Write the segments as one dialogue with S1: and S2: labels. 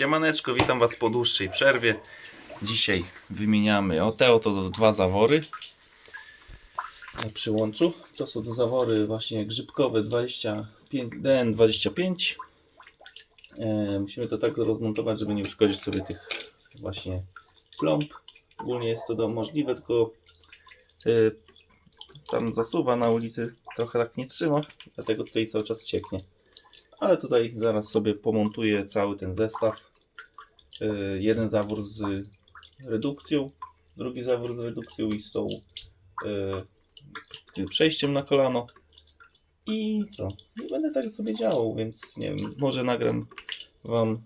S1: Siemaneczko, witam Was po dłuższej przerwie. Dzisiaj wymieniamy o te oto dwa zawory na przyłączu. To są to zawory właśnie grzybkowe 25, DN25. E, musimy to tak rozmontować, żeby nie uszkodzić sobie tych właśnie plomb. Ogólnie jest to do- możliwe, tylko e, tam zasuwa na ulicy trochę tak nie trzyma, dlatego tutaj cały czas cieknie. Ale tutaj zaraz sobie pomontuję cały ten zestaw. Yy, Jeden zawór z redukcją, drugi zawór z redukcją i z tą yy, przejściem na kolano. I co? I będę tak sobie działał, więc nie wiem, może nagram Wam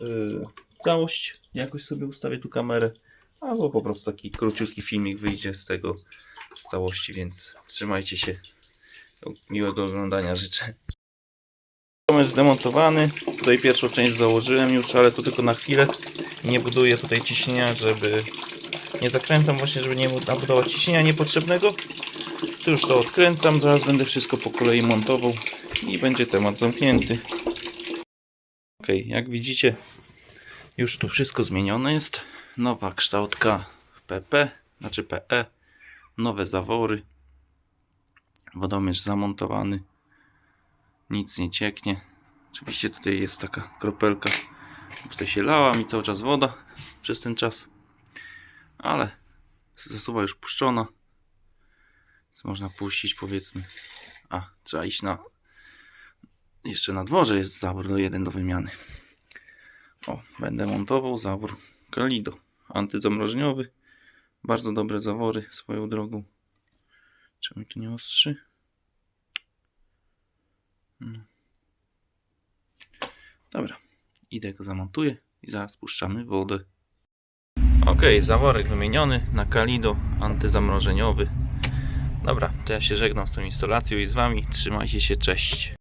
S1: yy, całość, jakoś sobie ustawię tu kamerę, albo po prostu taki króciutki filmik wyjdzie z tego, z całości, więc trzymajcie się. Miłego oglądania życzę. Dom jest zdemontowany. Tutaj pierwszą część założyłem już, ale to tylko na chwilę. Nie buduję tutaj ciśnienia, żeby... Nie zakręcam właśnie, żeby nie nabudować ciśnienia niepotrzebnego. Tu już to odkręcam, zaraz będę wszystko po kolei montował i będzie temat zamknięty. Ok, jak widzicie, już tu wszystko zmienione jest. Nowa kształtka PP, znaczy PE. Nowe zawory. Wodomierz zamontowany nic nie cieknie. Oczywiście tutaj jest taka kropelka. Tutaj się lała mi cały czas woda przez ten czas. Ale zasuwa już puszczona. Więc można puścić powiedzmy. A, trzeba iść na... Jeszcze na dworze jest zawór do jeden do wymiany. O, będę montował zawór Kalido. Antyzamrożeniowy. Bardzo dobre zawory swoją drogą. Czemu tu nie ostrzy? Dobra, idę go zamontuję i zaraz puszczamy wodę. Ok, zaworek wymieniony na Kalido antyzamrożeniowy. Dobra, to ja się żegnam z tą instalacją i z Wami. Trzymajcie się, cześć.